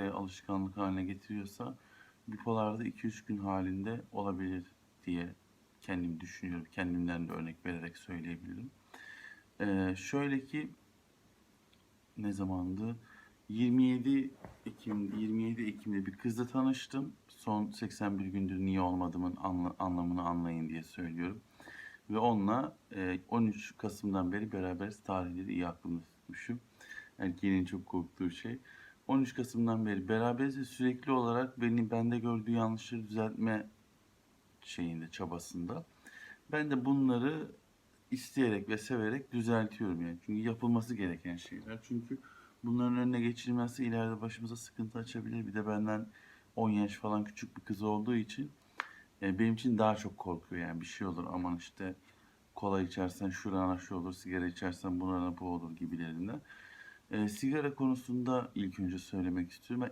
sigaraya alışkanlık haline getiriyorsa bipolarda 2-3 gün halinde olabilir diye kendim düşünüyorum. Kendimden de örnek vererek söyleyebilirim. Ee, şöyle ki ne zamandı? 27 Ekim 27 Ekim'de bir kızla tanıştım. Son 81 gündür niye olmadığımın anla- anlamını anlayın diye söylüyorum. Ve onunla e, 13 Kasım'dan beri beraberiz. Tarihleri iyi aklımda tutmuşum. Erkeğin çok korktuğu şey. 13 Kasım'dan beri beraberiz ve sürekli olarak beni bende gördüğü yanlışları düzeltme şeyinde, çabasında. Ben de bunları isteyerek ve severek düzeltiyorum yani. Çünkü yapılması gereken şeyler. Çünkü bunların önüne geçilmezse ileride başımıza sıkıntı açabilir. Bir de benden 10 yaş falan küçük bir kız olduğu için e, benim için daha çok korkuyor yani bir şey olur aman işte kola içersen şurana şu olur, sigara içersen burana bu olur gibilerinden. E, sigara konusunda ilk önce söylemek istiyorum.